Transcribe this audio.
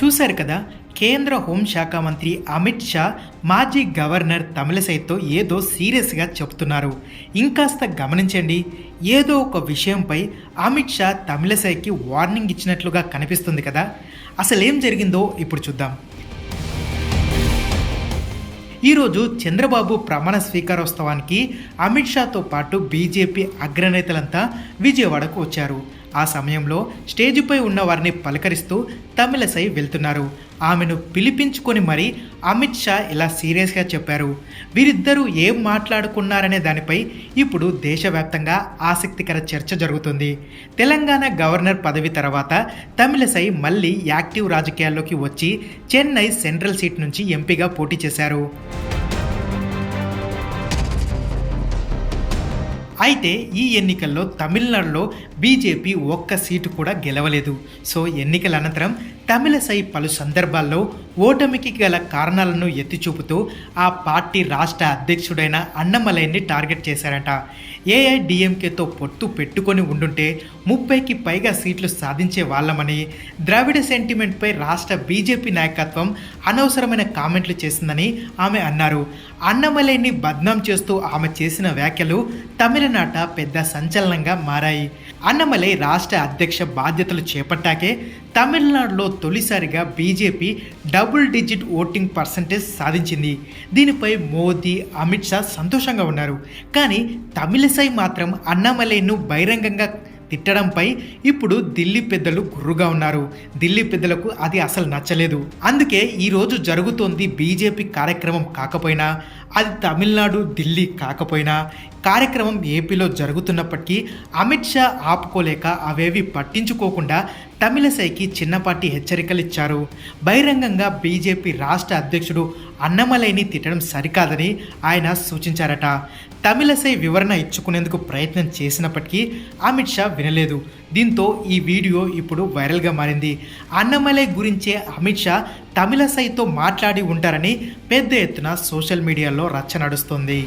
చూశారు కదా కేంద్ర హోంశాఖ మంత్రి అమిత్ షా మాజీ గవర్నర్ తమిళసైతో ఏదో సీరియస్గా చెప్తున్నారు ఇంకాస్త గమనించండి ఏదో ఒక విషయంపై అమిత్ షా తమిళసైకి వార్నింగ్ ఇచ్చినట్లుగా కనిపిస్తుంది కదా. అసలేం జరిగిందో ఇప్పుడు చూద్దాం. ఈరోజు చంద్రబాబు ప్రమాణ స్వీకారోత్సవానికి అమిత్ షాతో పాటు బీజేపీ అగ్రనేతలంతా విజయవాడకు వచ్చారు. ఆ సమయంలో స్టేజిపై ఉన్న వారిని పలకరిస్తూ తమిళసై వెళ్తున్నారు. ఆమెను పిలిపించుకొని మరి అమిత్ షా ఇలా సీరియస్గా చెప్పారు. వీరిద్దరూ ఏం మాట్లాడుకున్నారనే దానిపై ఇప్పుడు దేశవ్యాప్తంగా ఆసక్తికర చర్చ జరుగుతుంది. తెలంగాణ గవర్నర్ పదవి తర్వాత తమిళసై మళ్ళీ యాక్టివ్ రాజకీయాల్లోకి వచ్చి చెన్నై సెంట్రల్ సీట్ నుంచి ఎంపీగా పోటీ చేశారు. అయితే ఈ ఎన్నికల్లో తమిళనాడులో బీజేపీ ఒక్క సీటు కూడా గెలవలేదు. సో ఎన్నికల అనంతరం తమిళసై పలు సందర్భాల్లో ఓటమికి గల కారణాలను ఎత్తి చూపుతూ ఆ పార్టీ రాష్ట్ర అధ్యక్షుడైన అన్నమలైన్ని టార్గెట్ చేశారట. ఏఐడిఎంకేతో పొత్తు పెట్టుకొని ఉండుంటే ముప్పైకి పైగా సీట్లు సాధించే వాళ్ళమని ద్రావిడ సెంటిమెంట్పై రాష్ట్ర బీజేపీ నాయకత్వం అనవసరమైన కామెంట్లు చేసిందని ఆమె అన్నారు. అన్నమలైని బద్నాం చేస్తూ ఆమె చేసిన వ్యాఖ్యలు తమిళ తమిళనాట పెద్ద సంచలనంగా మారాయి. అన్నమలై రాష్ట్ర అధ్యక్ష బాధ్యతలు చేపట్టాకే తమిళనాడులో తొలిసారిగా BJP double digit voting percentage సాధించింది. దీనిపై మోదీ అమిత్ షా సంతోషంగా ఉన్నారు. కానీ తమిళసై మాత్రం అన్నమలైను బహిరంగంగా తిట్టడంపై ఇప్పుడు ఢిల్లీ పెద్దలు గుర్రుగా ఉన్నారు. ఢిల్లీ పెద్దలకు అది అసలు నచ్చలేదు. అందుకే ఈరోజు జరుగుతోంది బీజేపీ కార్యక్రమం కాకపోయినా అది తమిళనాడు ఢిల్లీ కాకపోయినా కార్యక్రమం ఏపీలో జరుగుతున్నప్పటికీ అమిత్ షా ఆపుకోలేక అవేవి పట్టించుకోకుండా తమిళసైకి చిన్నపాటి హెచ్చరికలు ఇచ్చారు బహిరంగంగా బీజేపీ రాష్ట్ర అధ్యక్షుడు అన్నమలైని తిట్టడం సరికాదని ఆయన సూచించారట. తమిళసై వివరణ ఇచ్చుకునేందుకు ప్రయత్నం చేసినప్పటికీ అమిత్ షా వినలేదు. దీంతో ఈ వీడియో ఇప్పుడు వైరల్గా మారింది. అన్నమలై గురించే అమిత్ షా తమిళసైతో మాట్లాడి ఉంటారని పెద్ద ఎత్తున సోషల్ మీడియాలో రచ్చ నడుస్తుంది.